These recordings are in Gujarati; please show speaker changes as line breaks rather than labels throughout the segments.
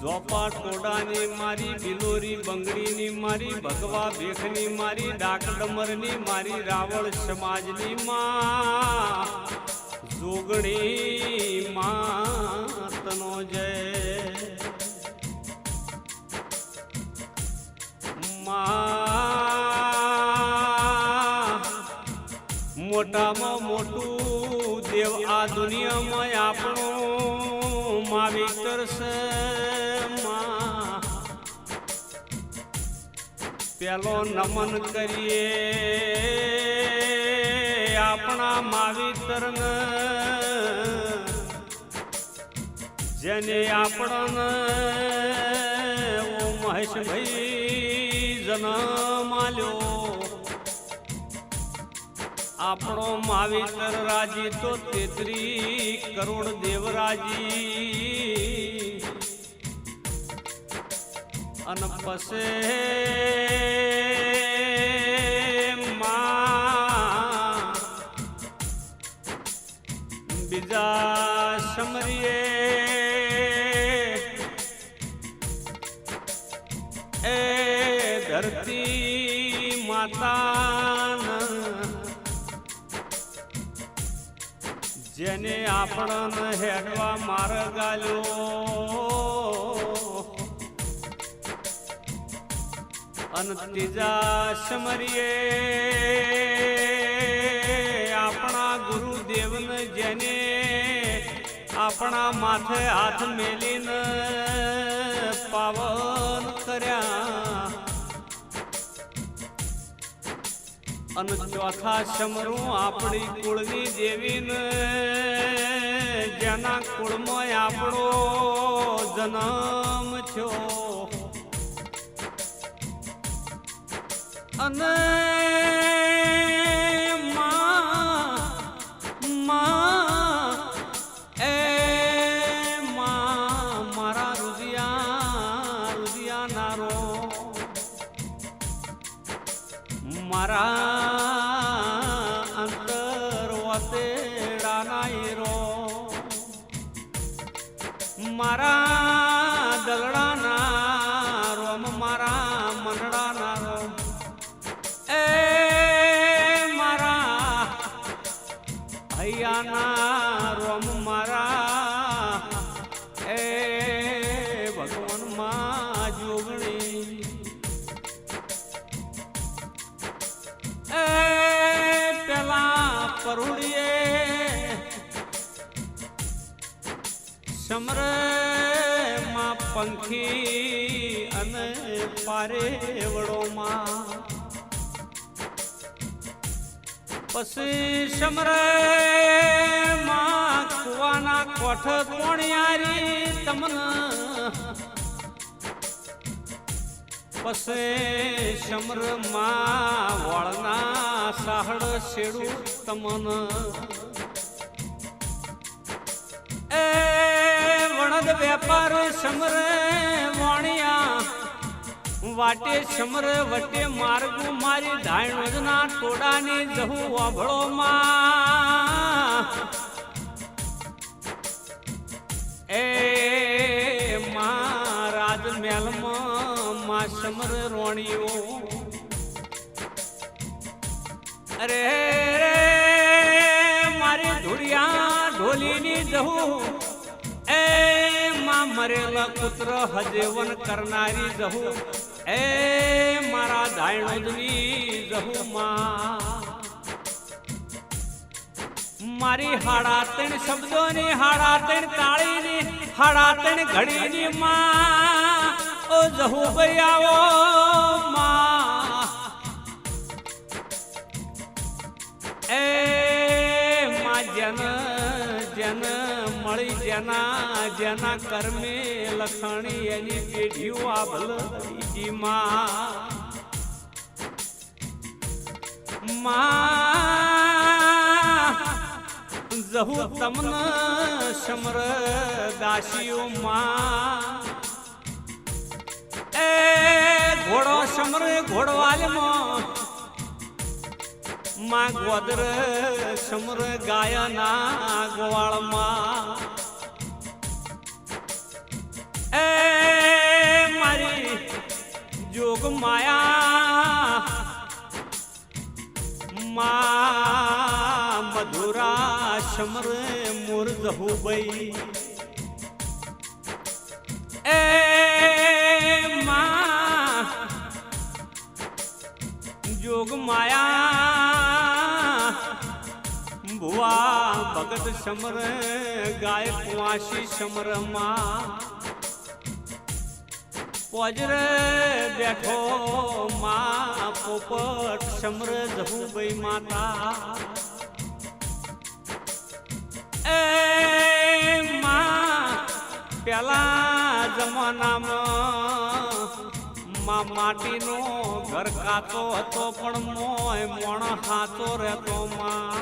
ઝોપા ટોડાની મારી બિલોરી બંગડીની મારી ભગવા ભેખની મારી ડાક ડમરની મારી રાવળ સમાજની માં જોગણી માતનો જય. મોટામાં મોટું દેવ આ દુનિયામાં આપણું માવી કરશે પેલો નમન કરીએ આપણા માવિતરને જેને આપણને મહેશભાઈ જન્મ આલ્યો. આપણો માવીતર રાજી તો તેત્રી કરોડ દેવરાજી. અન પસે બીજા સમરીએ ધરતી જેને આપણને હેડવા માર્ગ આલ્યો અને ત્રીજા સમરીએ આપણા ગુરુદેવને જેને આપણા માથે હાથ મેલીને પાવન કર્યા. અને ચોથા સમરું આપણી કુળની દેવીને જેના કુળમાં આપણો જન્મ થયો. અને પારે વડોમાં. પછી સમરે માં કુવાના કોઠ પોણિયારી તમને. પસે સમરમાં વળના સાહડ શેડું તમન. એ વણદ વેપાર સમરે વાટે સમર, વટે માર્ગ, મારી ધાણજના ટોડાની જહું વાભળો માં એ માં રાજમહેલમાં માં સમર રોણીઓ અરે મારી ધુડિયા ઢોલીની જહું. એ માં મરેલા પુત્ર હજેવન કરનારી જહું. એ મારા દાયણોદની જહું માં મારી હાડા ત્રણ શબ્દોની હાડા ત્રણ તાળીની હાડા ત્રણ ઘડીની માં. ઓ જહુ ભાઈ આવો માં. એ માં જન જન મળી જેના જેના કર્મે લખણી એની પેઢીઓ આ માં, જહુ તમને સમર દાસીઓ માં એ ઘોડો સમર ઘોડવાલમાં માં ગોદર સમર ગાયના ગોવાળમાં એ મારી જોગ માયા, મા મધુરા સમર મુર્દ હુબઈ એ માં જોગ માયા ભુવા ભગત સમર ગાય કુવાસી સમરમાં પોજરે બેઠો માં પોપટ સમર જહુભાઈ માતા. એ માં પેલા જમાનામાં માં માટીનો ઘર કાતો હતો પણ મોય મોણ હાતો રહેતો માં.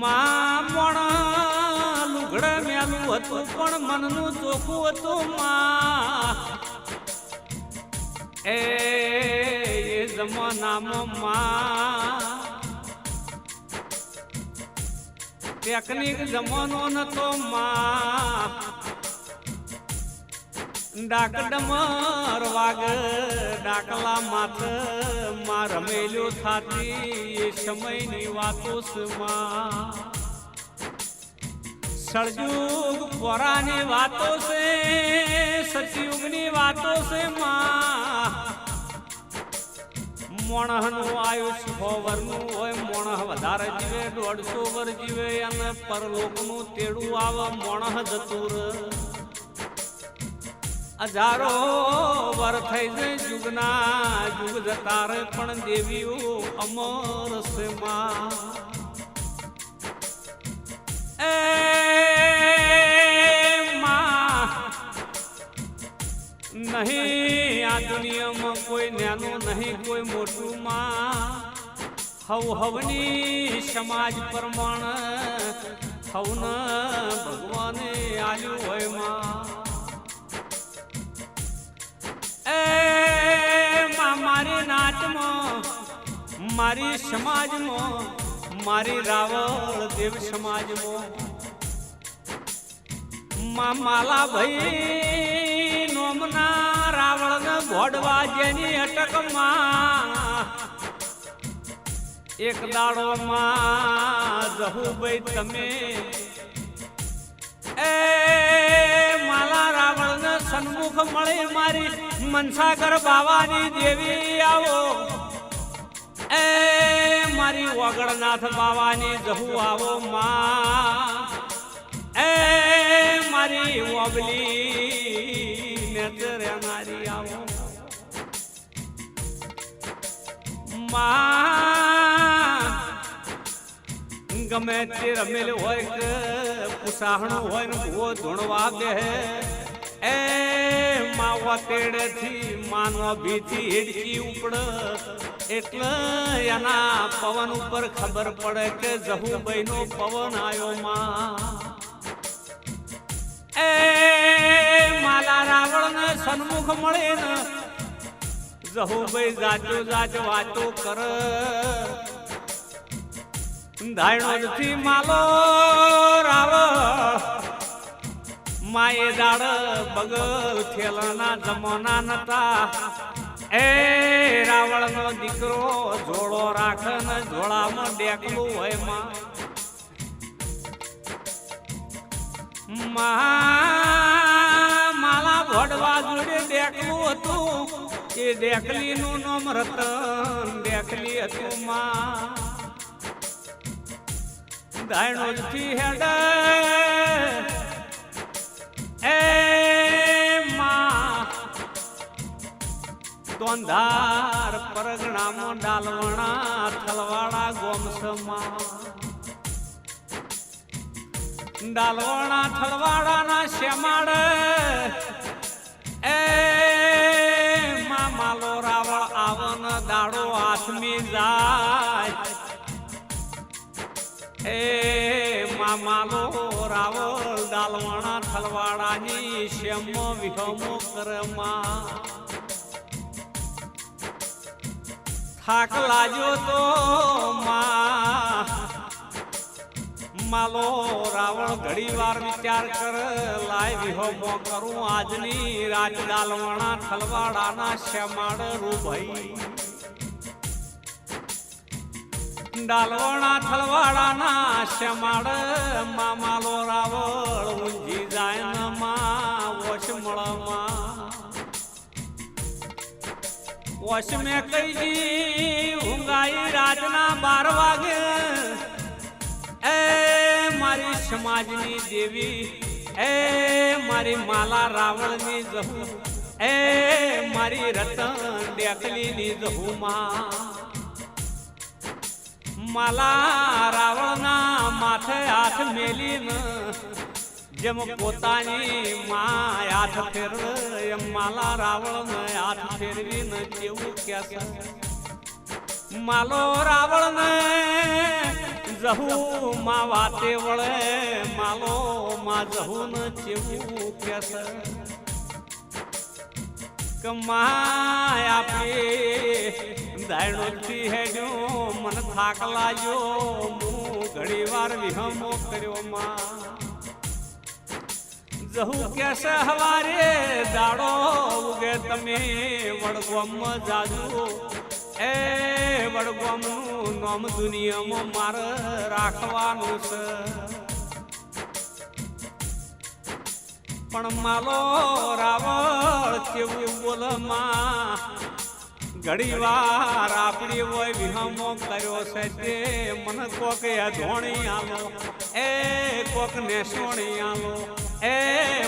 માં પણ લુગડે મેલું હતું, પણ મનનું ચોખ્ખું હતું માં. એ જમાનામાં માં. ટેકનિક જમાનો નતો માં. ડાક ડમર વાગ, ડાકલા માથમાં રમેલો થાતી એ સમયની વાતો માં સળજુગ પોરાની વાતો છે, સતયુગની વાતો છે માં મોણહનું આયુષ સો હોય, મોણહ વધારે જીવે, દોઢસો વર જીવે, અને પરલોકનું તેડું આવે મોણહ જતું. હજારો વર થઈ જાય જુગના જુગ જતા રે પણ દેવીઓ અમર છે માં. નહીં આ દુનિયામાં કોઈ નાનું નહીં, કોઈ મોટું માં. હવ હવની સમાજ પ્રમાણે હવને ભગવાને આલ્યું હોયમાં. એ મારી નાચમાં મારી સમાજમાં મારી રાવળ દેવ સમાજમાં માં, માલા ભાઈ નોમના રાવણ ને ભોડવા જેની અટકમાં. એક દાડો માં જહુભાઈ તમે. એ માલા રાવણ ને સન્મુખ મળે મારી. મનસાગર બાવાની દેવી આવો. એ મારી વગડનાથ બાવાની જહુ આવો માં. એ મારી ઓબલી નેત્ર મારી આવો. માં, ગમે તે રમેલ હોય કે પુસાહણું હોય ને ભૂવો ધૂણવા દે એ માવા તેડેથી માનવા ભીતી હેડકી ઉપડ. એટલે એના પવન ઉપર ખબર પડે કે જહુભાઈ નો પવન આવ્યો માં. એ માલા રાવણ ને સન્મુખ મળે ને જહુભાઈ જાચો જાચ વાતો કર. ધાયણો નથી માલો રાવ માએ દાડ બગલ થેલાના જમોના નતા. એ રાવણ નો દીકરો જોડો રાખન જોડામાં ડેકલું હોયમાં. માલા ભડવા જોડે ડેકલું હતું. એ ડેકલી નું નામ રતન ડેકલી હતું માં. દાયણો થી હેડ તોંધાર પરગણામાં ડાલવણા થલવાડા ગોમસમાં. ડાલવણા થલવાડાના શ્યામાડ એ માં માલો રાવળ આવન દાડો હાથમી જાય. એ મા માલો રાવળ દાલવાણા થલવાડાની શ્યમો વિહમો કરમાં. થાક લાગ્યો તો માં. માલો રાવણ ઘડી વાર વિચાર કર, લાય વિહોમો કરું આજની રાજ દાલવાણા થલવાડાના શ્યામાડ રૂભાઈ. ડાલવણા થલવાડાના શ્યામાડ મામાલો રાવળ ઊંઝી જાય ન માં વશ મળમાં વશ મેં કહી બાર વાગે. એ મારી સમાજની દેવી, એ મારી માલા રાવણની જહુ, એ મારી રતન ડેકલીની જહુમાં માલા રાવણના માથે હાથ મેલીને જેમ પોતાની માં હાથ ફેરવે, એમ માલા રાવણ હાથ ફેરવીને કેવું કે માલો રાવણ જહુ માં વાતે વળે, માલો માં જહુ ને કેવું કે કમાય આપે દાયણોથી હેજો મન થાક લાગ્યો, હું ઘણી વાર વિહમો કર્યો માં. જહુ કેસ હવારે દાડો ઉગે તમે વડગોમ જાજુ. એ વડગામનું નામ દુનિયામાં મારે રાખવાનું છે. પણ માલો રાવળ કેવું બોલમાં ઘડી વાર આપણી હોય વિહમો કર્યો છે તે મને કોક ધોણી આલો, એ કોક ને સોણી આલો, એ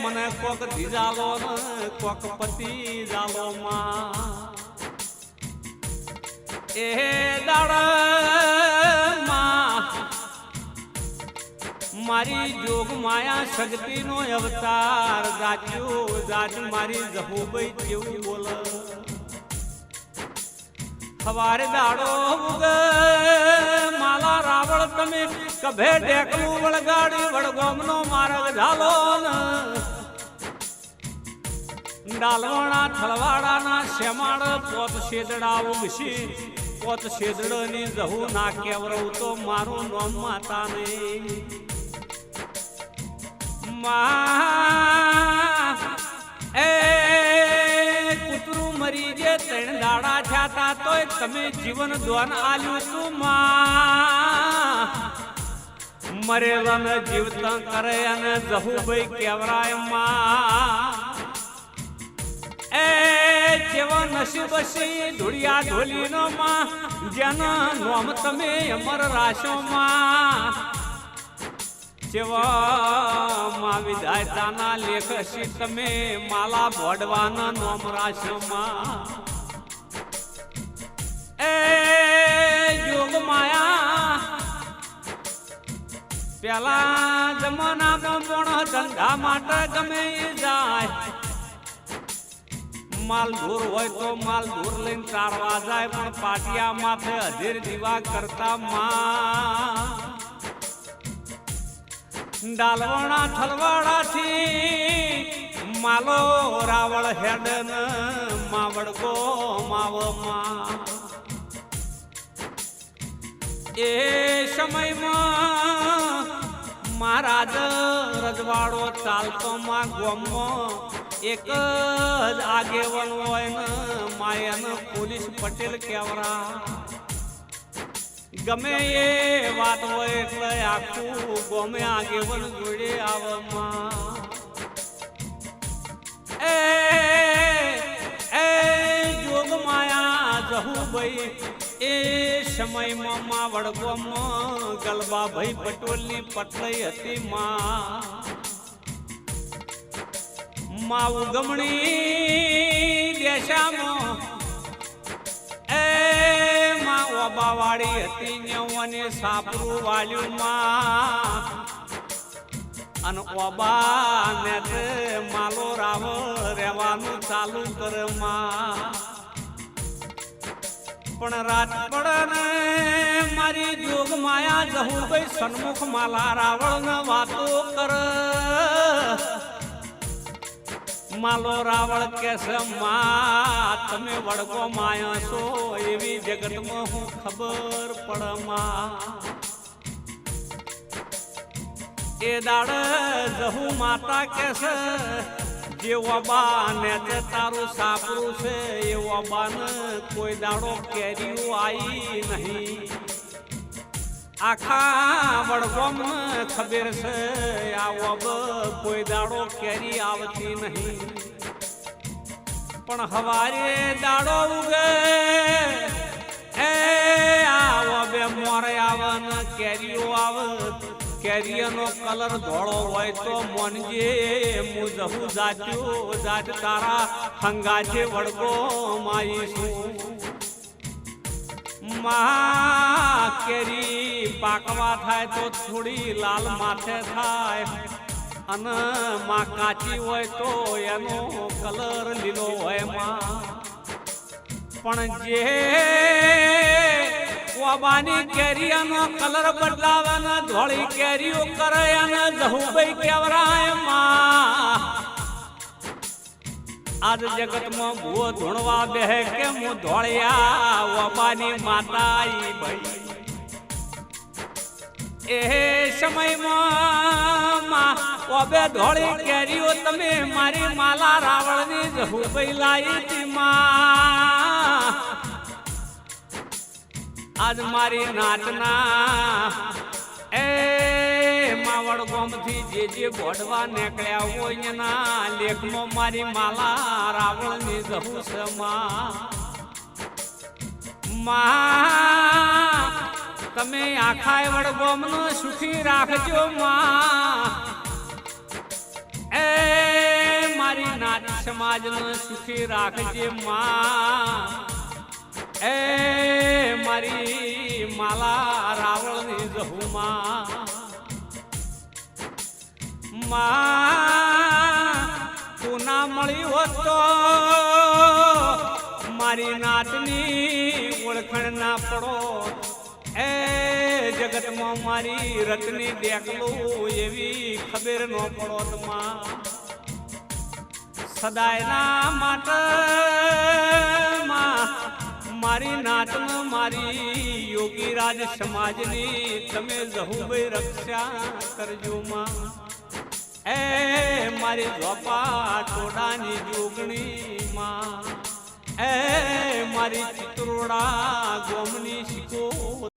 મને કોક ધીજાલો ને કોક પતિ જાલો માં. એ દાડમાં મારી જોગ માયા શક્તિ નો અવતાર જાચ્યો જાજ મારી જહુબઈ કેવું બોલ. સવારે દાડો ઉગ, માલા રાવળ તમે કભે ઢેકલું વળગાડી, વડગોમનો માર્ગ ઝાલો ને ડાલવાણા થળવાડાના શેમાળ પોત શેદડા ઉગશી. પોત શેદડની જહુ ના કેવરવ તો મારું નોમ માતા નહીં મા, એ કૂતરું મરી જે ત્રણ દાડા થયા તોય તમે જીવન દ્વાન આલ્યું તું, માં. મરેલાને જીવતા કરે અને જહુભાઈ કેવરાય, માં. એ જેવા નસીબ છે ધૂળિયા ઢોલીનો માં, જેનો નોમ તમે અમર રાશો માં. જેવો માં વિધાયતાના લેખ સી તમે માલા ભોડવાના નોમ રાશો માં. એ યોગ માયા, પેલા જમાનામાં પણ ધંધા માટે ગમે જાય. માલ દૂર હોય તો માલ દૂર લઈને ચારવા જાય, પણ પાટિયા માથે અધીર દીવા કરતા માં. ડાલવણા થલવાડાથી માલો રાવળ હેડ ન માવ માવમાં એ સમયમાં મહારાજ રજવાડો ચાલતો માં ગોમો, એક જ આગેવન હોય ને માયન પોલીસ પટેલ કેવરા. ગમે એ વાત હોય એટલે આખું ગોમે આગેવન જોડે આવવામાં. એ, જોગ માયા જહુ ભાઈ એ સમયમાં માં વડગોમાં ગલબા ભાઈ પટોલની પટલઈ હતી માં. માં ઉગમણી દેશામાં એ માં ઓબાવાળી હતી નેવને સાપરું વાલ્યું માં. અને ઓબા ને માલો રાવ રહેવાનું ચાલુ કરમાં. પણ રાત પડે મારી જોગ માયા જહું ભાઈ સન્મુખ માલા રાવણ વાતો કર. માલો રાવળ કે માં, તમે વડકો માયા છો, એવી જગતમાં હું ખબર પડ, માં. એ દાડ જહુ માતા કે જેવો બાને તે તારું સાપરું છે, એવો બાન કોઈ દાડો કેરીઓ આવી નહીં. આખા વડગોમ ખબર છે, આવો કોઈ દાડો કેરી આવતી નહીં. પણ હવારે દાડો ઉગે, એ આવો બે મોરે આવન કેરીઓ આવે કેરીનો કલર ધોળો હોય તો મોનજે હું જહું જાત્યો જાત તારા હંગાજે વડકો માઈશું મા કેરી પાકવા થાય તો થોડી લાલ માથે થાય. અને માં કાચી હોય તો એનો કલર લીલો હોયમાં. પણ જે કોબાની કેરીનો કલર બદલાવાના ધોળી કેરીઓ કરે અને જહુભાઈ કેવરાયમાં. આજ જગતમાં ભૂવો ધૂણવા બેહે કે હું ધોળિયા ઓબાની માતા ભાઈ. એ સમયમાં ઓબે ધોળી કેરીઓ તમે મારી માલા રાવણની જહુભાઈ લાઈ તી માં. આજ મારી નાચના એ માવડ ગોમથી જે જે ગોડવા નીકળ્યા હોય ના લેખમાં મારી માલા રાવણની જહુ છે માં, તમે આખા વડ ગોમનો સુખી રાખજો માં. એ મારી નાચ સમાજને સુખી રાખજે માં. એ મારી માલા રાવણની જહુમાં. તું ના મળી હોત મારી નાતની ઓળખણ ના પડો. એ જગતમાં મારી રતની દેખલું એવી ખબર ન પડો માં. સદાયના માટે માં મારી નાતન મારી યોગી રાજ સમાજની તમે જહુભાઈ રક્ષા કરજો માં. એ મારી ઝોપા ટોડાની જોગણી માં. એ મારી ચિત્રોડા ગોમની શીખો